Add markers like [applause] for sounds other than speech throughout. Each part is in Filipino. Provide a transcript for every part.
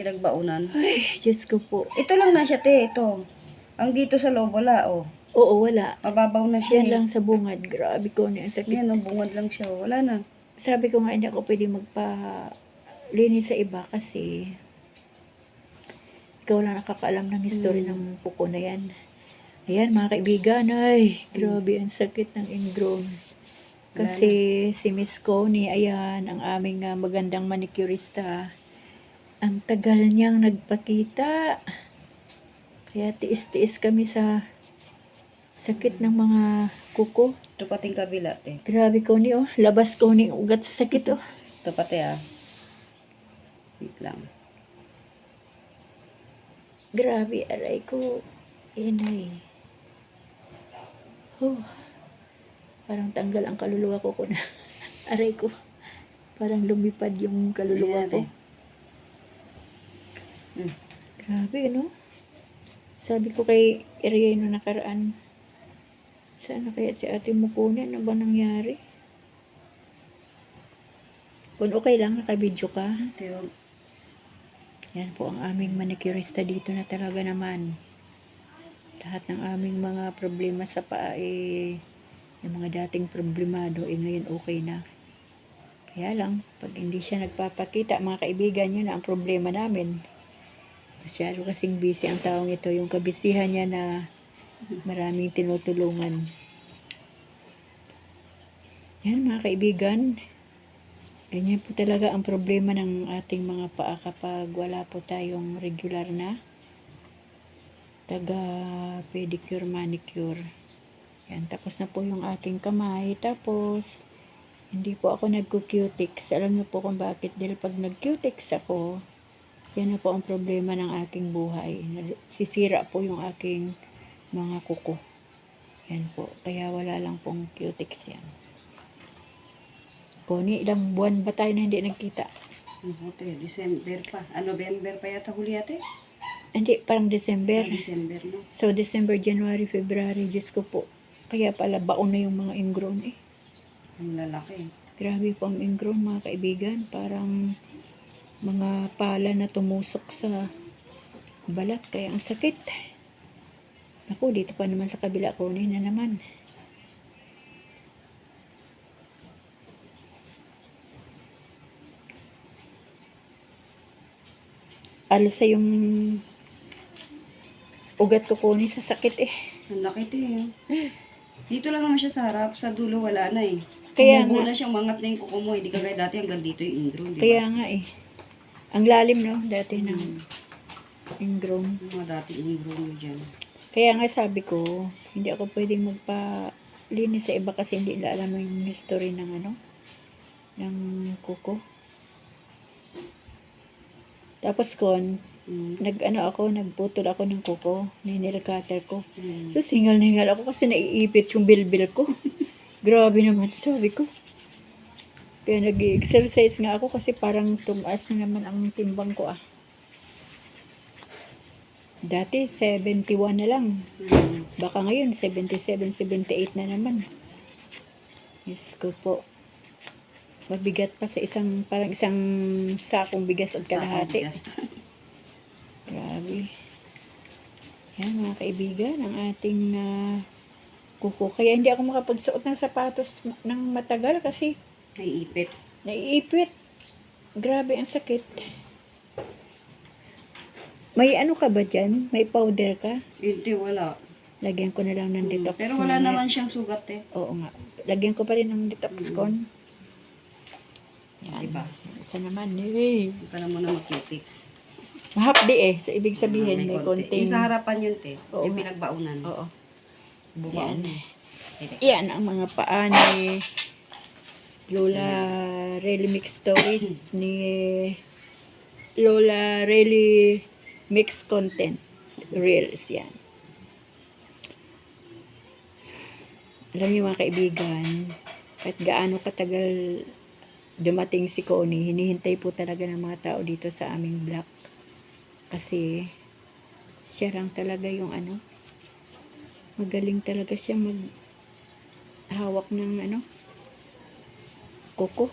pinagbaunan. Ay, Diyos ko po. Ito lang na siya, te. Ito. Ang dito sa loob, wala, oh. Oo, wala. Mababaw na siya. Yan eh. lang sa bungad. Grabe ko na sakit. Yan, oh, bungad lang siya. oh. Wala na. Sabi ko nga hindi ako pwede magpa linis sa iba kasi ikaw lang nakakaalam ng history Hmm. ng puko na yan. Ayan mga kaibigan, ay grabe ang sakit ng ingrown. Kasi si Miss Connie, ayan, ang aming ah, magandang manicurista. Ang tagal niyang nagpakita. Kaya tiis-tiis kami sa sakit ng mga kuko. Ito pating kabila, te. Grabe Connie, oh. Labas Connie, ang ugat sa sakit, oh. Ito pati, ah. Wait lang. Grabe, aray ko. Inay. Oh. Parang tanggal ang kaluluwa ko ko na. [laughs] aray ko. Parang lumipad yung kaluluwa ko. Grabe, no? Sabi ko kay Iriay no nakaraan, sana kaya si ate mo kunin? Ano ba nangyari? Kung okay lang, nakabidyo ka. Oh. Yan po ang aming manicurista dito na talaga naman. Lahat ng aming mga problema sa paa eh, yung mga dating problemado eh ngayon okay na. Kaya lang, pag hindi siya nagpapakita, mga kaibigan, yun na ang problema namin. Masyado kasing busy ang taong ito. Yung kabisihan niya na maraming tinutulungan. Yan mga kaibigan, Ganyan po talaga ang problema ng ating mga paa kapag wala po tayong regular na taga pedicure manicure. Yan, tapos na po yung aking kamay. Tapos, hindi po ako nagko-cutix. Alam niyo po kung bakit. Dahil pag nag-cutix ako, yan na po ang problema ng aking buhay. Sisira po yung aking mga kuko. Yan po. Kaya wala lang pong cutix yan. Pony, ilang buwan ba tayo na hindi nagkita? Te, December pa. Ah, November pa yata huli ate. Hindi, parang December. December, no? So, December, January, February, Diyos ko po. Kaya pala, baon na yung mga ingrown eh. Ang lalaki. Grabe po ang ingrown, mga kaibigan. Parang mga pala na tumusok sa balat. Kaya ang sakit. Ako, dito pa naman sa kabila ko na naman. Alsa yung ugat ko kunin sa sakit eh. Ang laki, te. oh. Dito lang naman siya sa harap. Sa dulo, wala na eh. Kaya Kumubo nga. na siyang mangat na yung kuko mo. Hindi kagaya dati hanggang dito yung indro. Di? Kaya nga eh. Ang lalim no, dati ng Hmm. ingrown. Mga dati indro mo dyan. Kaya nga sabi ko, hindi ako pwedeng magpa-linis sa iba kasi hindi nila alam yung history ng ano, ng kuko. Tapos kon, Mm. nag ano ako, nagputol ako ng kuko, ninil cutter ko. Mm. So singal na hingal ako kasi naiipit yung bilbil ko. [laughs] Grabe naman, sabi ko. Kaya nag-exercise nga ako kasi parang tumaas na naman ang timbang ko ah. Dati 71 na lang. Baka ngayon 77, 78 na naman. Diyos ko po. Mabigat pa sa isang, parang isang sakong bigas at kalahati. [laughs] Grabe. Yan mga kaibigan, ang ating ah, kuko. Kaya hindi ako makapagsuot ng sapatos ng matagal kasi Naiipit. naiipit. Grabe ang sakit. May ano ka ba dyan? May powder ka? Hindi, wala. Lagyan ko na lang ng Mm. detox. Pero wala naman siyang sugat eh. Oo nga. Lagyan ko pa rin ng detox Mm. con. Yan. Diba? Isa naman. Eh. Ka na muna mag-cutix. Mahapdi eh. So, ibig sabihin, may, konti. konting... Yung sa harapan yun, te. Oo yung pinagbaunan. Oo. Bumaon. Yan. Yan ang mga paa ni Lola Really Mix Stories [coughs] ni Lola Really Mix Content Reels yan. Alam niyo mga kaibigan, kahit gaano katagal dumating si Connie, hinihintay po talaga ng mga tao dito sa aming block. Kasi siya lang talaga yung ano, magaling talaga siya mag hawak ng ano kuko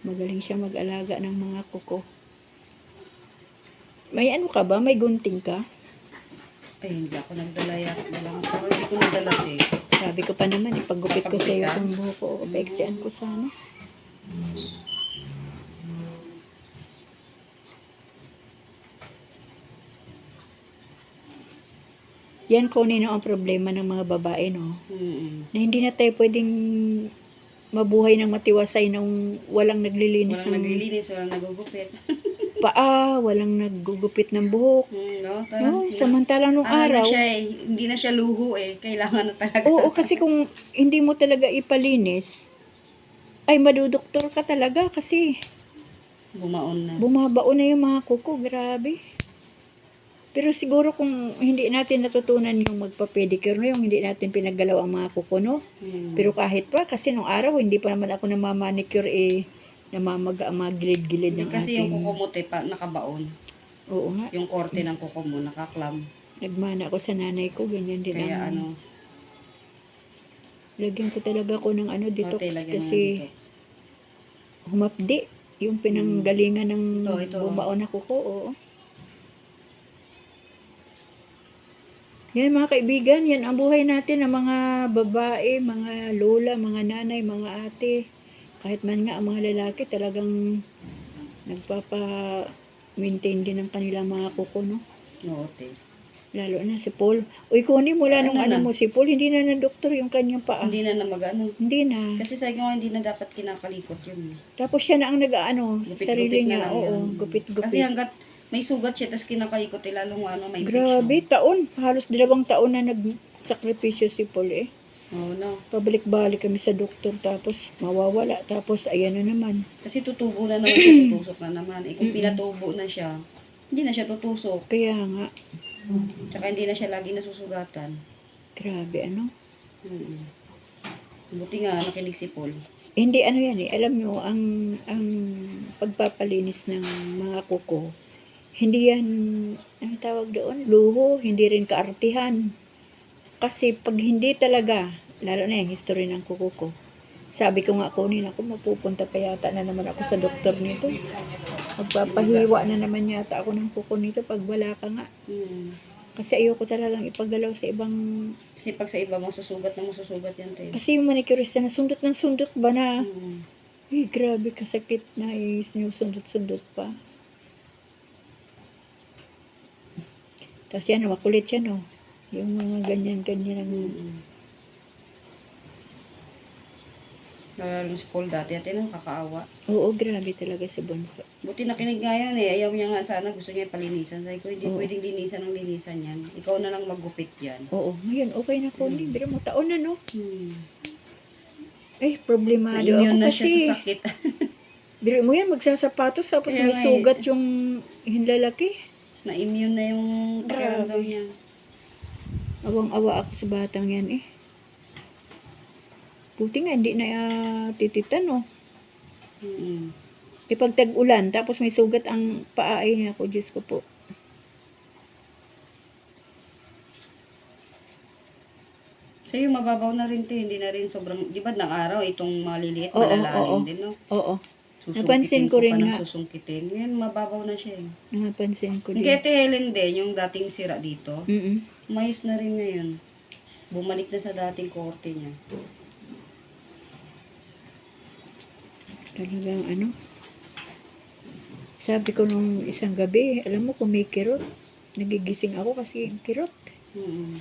magaling siya mag-alaga ng mga kuko May ano ka ba? May gunting ka? Ay, hindi ako nagdala yan. Dalang ko. Hindi ko nagdala eh. Sabi ko pa naman, ipagupit ko sa iyo kung buhok ko. Paiksian ko sana. Yan ko nino ang problema ng mga babae, no? Mm-mm. Na hindi na tayo pwedeng mabuhay ng matiwasay nung walang naglilinis Walang ng naglilinis, walang nagugupit. [laughs] paa, walang naggugupit ng buhok. Hmm, no? No, Tarang, samantalang nung ano araw, na siya eh, hindi na siya luho eh. Kailangan na talaga. Oo, kasi kung hindi mo talaga ipalinis, ay madudoktor ka talaga kasi Bumaon na. bumabaon na yung mga kuko, grabe. Pero siguro kung hindi natin natutunan yung magpa-pedicure, no, yung hindi natin pinaggalaw ang mga kuko, no? Hmm. Pero kahit pa, kasi nung araw, hindi pa naman ako namamanicure, eh, namamaga ang mga gilid-gilid ng kasi yung ating... kukomote pa, nakabaon. Oo nga, Yung korte ng kuko mo, nakaklam. nagmana ako sa nanay ko, ganyan din Kaya ang... ano, Lagyan ko talaga ako ng ano, detox mo kasi detox. humapdi yung pinanggalingan ng Ito, ito, bumaon na kuko. Oo. Yan mga kaibigan, yan ang buhay natin ng mga babae, mga lola, mga nanay, mga ate. Kahit man nga ang mga lalaki talagang nagpapa-maintain din ng kanilang mga kuko, no? Noote. Lalo na si Paul. Uy, Connie, mula nung Ano ano na? mo si Paul, hindi na ng doktor yung kanyang paa. Hindi na na mag-ano. Hindi na. Kasi sa nga, hindi na dapat kinakalikot yun. Tapos siya na ang nag-ano, sa sarili niya. Oo, gupit-gupit. Kasi hanggat may sugat siya, tapos kinakalikot, eh, lalong ano, may Grabe, taon. Halos dalawang taon na nagsakripisyo si Paul eh. Oo, no. Pabalik-balik kami sa doktor tapos mawawala. Tapos ayan na naman. Kasi tutubo na naman siya, [clears throat] tutusok na naman. Eh, kung pinatubo na siya, hindi na siya tutusok. Kaya nga, Tsaka hindi na siya lagi nasusugatan. grabe ano. Mm. Buti nga, nakinig si Paul. Hindi ano yan eh. Alam nyo, ang, ang pagpapalinis ng mga kuko, hindi yan, ano tawag doon? Luho, hindi rin kaartihan. Kasi pag hindi talaga, lalo na yung history ng kuko ko, sabi ko nga kunin ako, mapupunta pa yata na naman ako sa doktor nito. Magpapahiwa na naman yata ako ng kuko nito pag wala ka nga. Mm. Kasi ayoko talagang ipagalaw sa ibang... Kasi pag sa iba, masusugat na masusugat yan, tayo. Kasi yung manicurista na sundot ng sundot ba na... Mm. Ay, grabe kasakit na is yung sundot-sundot pa. Tapos yan, makulit siya, no? Yung mga ganyan-ganyan ang... Mm. Lalo si Paul dati, ate nang kakaawa. Oo, grabe talaga si Bonso. Buti nakinig nga yan eh. Ayaw niya nga sana, gusto niya palinisan. Sabi ko, hindi Oo. pwedeng linisan ng linisan yan. Ikaw na lang maggupit yan. Oo, ngayon, okay na ko. Mm. Pero mo taon na, no? Hmm. Eh, problemado Na-immune ako na kasi... siya sa sakit. [laughs] Biro mo yan, magsasapatos tapos Kaya may nga eh. sugat yung hinlalaki. Na-immune na yung pakiramdam niya. Awang-awa ako sa batang yan eh. Buti nga, hindi na uh, tititan, no? Mm. E pag tag-ulan, tapos may sugat ang paa ay niya ako, Diyos ko po. Sa'yo, mababaw na rin to. Hindi na rin sobrang, di ba ng araw, itong maliliit, Oo, malalalim oo. din, no? Oo, Susungkitin Napansin ko rin nga. susungkitin. Ngayon, mababaw na siya eh. napansin ko Yung din. kay Ate Helen din, yung dating sira dito, Mm mais na rin ngayon. Bumalik na sa dating korte niya. Talagang ano. Sabi ko nung isang gabi, alam mo kung may kirot, nagigising ako kasi kirot. Mm.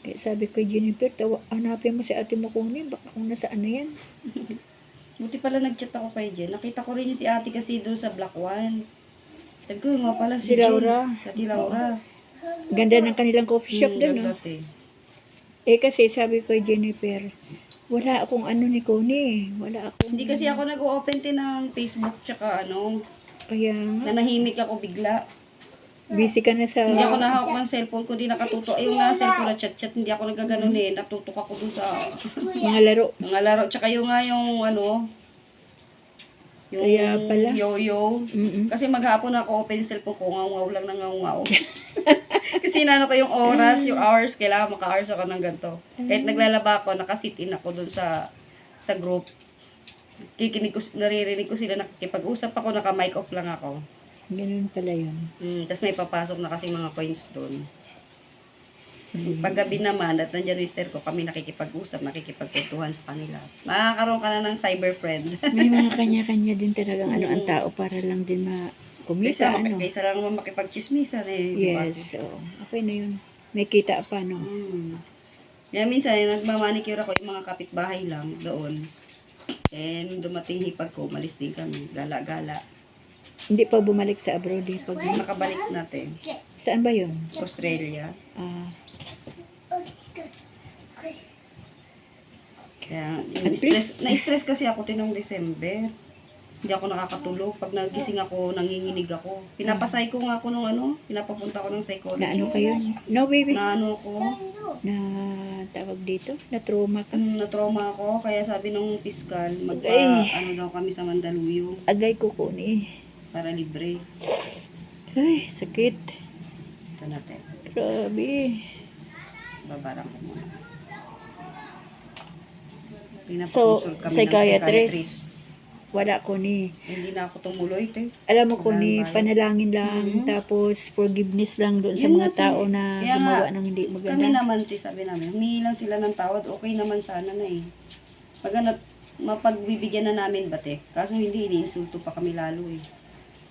Kaya sabi ko, Jennifer, tawa, hanapin mo si ate mo kunin, baka kung nasaan na yan. [laughs] Buti pala nag-chat ako kay Jen. Nakita ko rin yung si ate kasi doon sa Black One. Sabi ko, nga pala si, Si Jen. Laura. Ate Laura. Ganda ng kanilang coffee Hmm, shop doon, no? eh. Eh kasi sabi ko, Jennifer, wala akong ano ni Connie, wala akong... Hindi kasi ako nag-open din ng Facebook tsaka ano, Kaya nga, nanahimik ako bigla. Busy ka na sa... Hindi ako nahawak ng cellphone ko, di nakatuto. Ay, yung nasa cellphone na chat-chat, hindi ako nagaganon eh. Natutok ako dun sa mga laro. mga laro. Tsaka yung nga yung ano, yung Kaya pala. yo-yo. Mm-mm. Kasi maghapon ako open yung cellphone ko, ngaw lang na ngaw [laughs] Kasi inano ko yung oras, yung hours, kailangan maka-hours ako ng ganito. Kahit naglalaba ako, nakasit-in ako dun sa sa group. Kikinig ko, naririnig ko sila, nakikipag-usap ako, naka-mic off lang ako. Ganun pala yun. Mm, Tapos may papasok na kasi mga coins doon. Mm. Paggabi naman, at nandiyan mister ko, kami nakikipag-usap, nakikipagkwentuhan sa kanila. Makakaroon ka na ng cyber friend. [laughs] May mga [laughs] kanya-kanya din talagang ano ang tao para lang din ma kumita kaysa, ano. kaysa lang naman makipag-chismisan eh. Yes, so okay na yun. May kita pa no. Mm. Kaya minsan, eh, nagmamanicure ako yung mga kapitbahay lang doon. And dumating hipag ko, malis din kami. Gala-gala. Hindi pa bumalik sa abroad eh. Pag, Nakabalik natin. saan ba yun? Australia. Ah, Kaya, At stress, na-stress kasi ako tinong December. Hindi ako nakakatulog. Pag nagising ako, nanginginig ako. Pinapasay ko nga ako nung ano, pinapapunta ko ng psychologist. na ano kayo? No baby. Na ano ko, Na tawag dito? Na trauma ka? um, na-trauma ako. Kaya sabi nung fiscal, magpa, Ay. ano daw kami sa Mandaluyong Agay ko ko ni. Para libre. Ay, sakit. Ito natin. Grabe. Babarang ko muna. So, kami psychiatrist? Wala ko ni. Hindi na ako tumuloy, te. Alam mo ko ni, panalangin lang, Mhm. tapos forgiveness lang doon sa mga tao na Kaya gumawa ng hindi Kami maganda. naman, te, sabi namin, humingi lang sila ng tawad, okay naman sana na eh. Pag ano, mapagbibigyan na namin ba, te? Kaso hindi, iniinsulto pa kami lalo eh.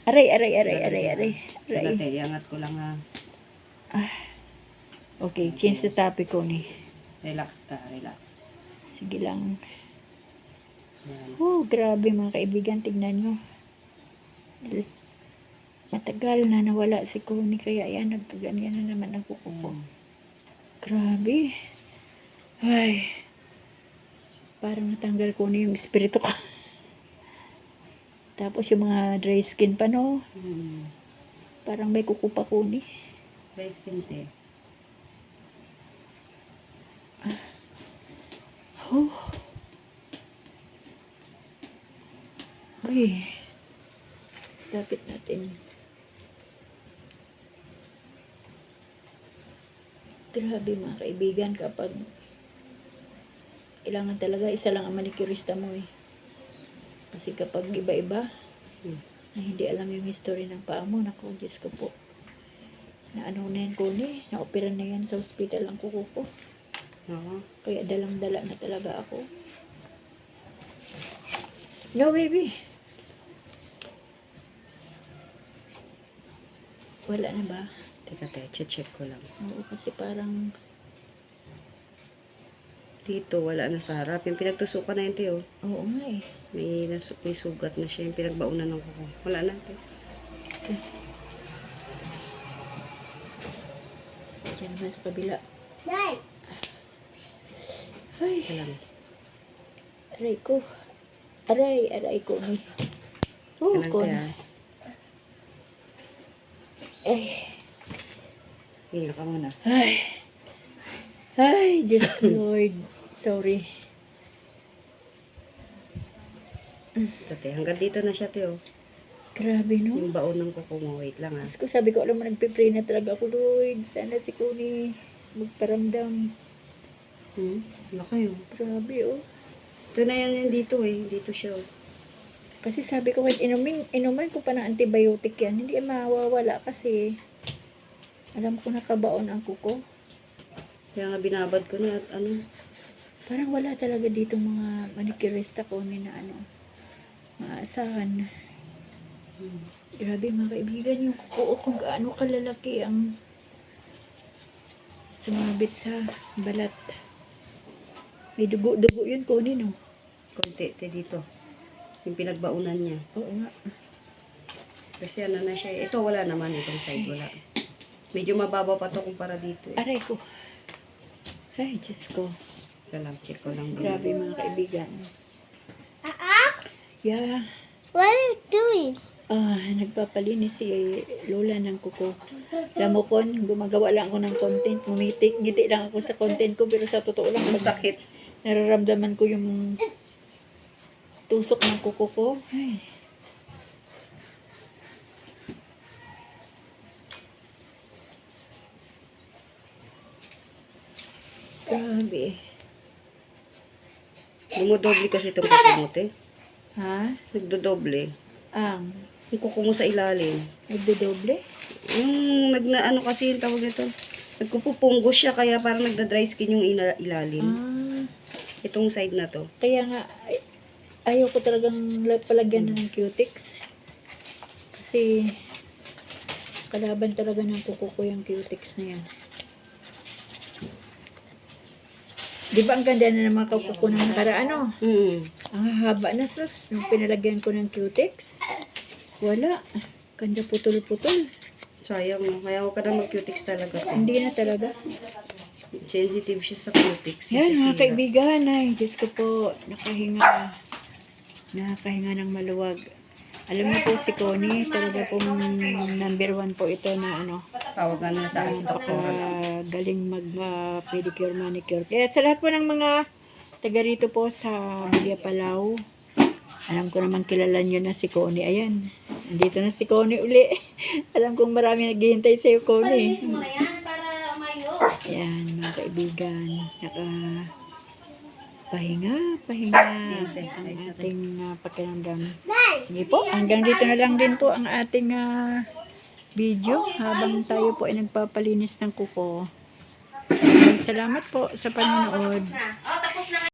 Aray, aray, aray, aray, aray. Aray. te, iangat ko lang ha. Okay, change the topic ko ni. Relax ka, relax. Sige lang. Oh, grabe mga kaibigan, tignan nyo. Matagal na nawala si Connie, kaya yan, nagkaganyan na naman ang kuko ko. Mm. Grabe. Ay. Parang natanggal ko na yung espiritu ko. [laughs] Tapos yung mga dry skin pa, no? Mm. Parang may kuko pa ko ni. Dry skin, te. Oh. Uy. Lapit natin. Grabe mga kaibigan kapag kailangan talaga isa lang ang manicurista mo eh. Kasi kapag iba-iba, Hmm. na hindi alam yung history ng paa mo, naku, Diyos ko po. Na ano na yan ko ni, na-opera na yan sa hospital ang kuko ko. Kaya dalang-dala na talaga ako. No, baby. Wala na ba? Teka, te, check ko lang. Oo, kasi parang... Dito, wala na sa harap. Yung pinagtusukan na yun, te, oh. Oo nga eh. May, nasu- may sugat na siya. Yung pinagbaunan ng kuko. Wala na, te. Diyan naman sa kabila. Teka Ay, lang. aray ko. Aray, aray ko ni. Oh, Kailan ko na. Ay, Hinga ka muna. ay. Ay, Diyos [clears throat] Lord. Sorry. Ito, te. Hanggang dito na siya, te, oh. Grabe, no? Yung baon ng kuko mo. Wait lang, ha. Diyos ko, sabi ko, alam mo, nagpipray na talaga ako, Lord. Sana si Kuni magparamdam. Hmm? Wala kayo. Grabe, oh. Ito na yan yan dito, eh. Dito siya, oh. Kasi sabi ko, kahit inumin, inuman ko pa ng antibiotic yan, hindi mawawala kasi alam ko nakabaon ang kuko. Kaya nga binabad ko na at ano. Parang wala talaga dito mga manicurista ko ni na ano, maasahan. Hmm. Grabe mga kaibigan, yung kuko ko kung gaano kalalaki ang sumabit sa balat. May dugo-dugo yun ko no? Konti, te, dito. Yung pinagbaunan niya. Oo nga. Kasi ano na siya. Ito wala naman. Itong side wala. Medyo mababaw pa to kumpara dito, eh. Aray ko. Ay, Diyos ko. Ito lang, check ko lang. Grabe mga kaibigan. Yeah. What are you doing? Ah, nagpapalinis si Lola ng kuko. Alam mo kon, gumagawa lang ako ng content. Ngumiti, ngiti lang ako sa content ko. Pero sa totoo lang, Ang pag sakit. nararamdaman ko yung tusok ng kuko ko. Ay. Grabe. Dumodoble kasi itong kuko mo, te. Ha? Nagdodoble. Ang. Yung kuko mo sa ilalim. Nagdodoble? Yung nag na, ano kasi yung tawag nito. Nagpupunggo siya kaya parang nagda-dry skin yung ila- ilalim. Ah, Itong side na to. kaya nga, ay, ayaw ko talagang la- palagyan na ng cutics. Kasi, kalaban talaga ng kuko ko yung cutics na yan. Di ba ang ganda na ng mga kuko ng nakaraan, ano? Mm. Ang haba na sus, nung pinalagyan ko ng cutics. Wala. Ganda putol-putol. Sayang no. Kaya ako ka na mag-cutics talaga. Hindi na talaga. Sensitive siya sa cutics. Yan, mga kaibigan. Ay, Diyos ko po, nakahinga. Nakakahinga ng maluwag. Alam niyo po si Connie, talaga pong number one po ito na ano, Tawagan na sa akin, doktor. uh, galing mag uh, pedicure, manicure. Kaya sa lahat po ng mga taga rito po sa Bilya Palau, alam ko naman kilala niyo na si Connie. Ayan, andito na si Connie uli. [laughs] alam kong marami naghihintay sa iyo, Connie. Ayan, mga kaibigan. Naka pahinga, pahinga ang ating uh, pakiramdam. Sige po, hanggang dito na lang din po ang ating ah, video habang tayo po ay nagpapalinis ng kuko. Salamat po sa panonood.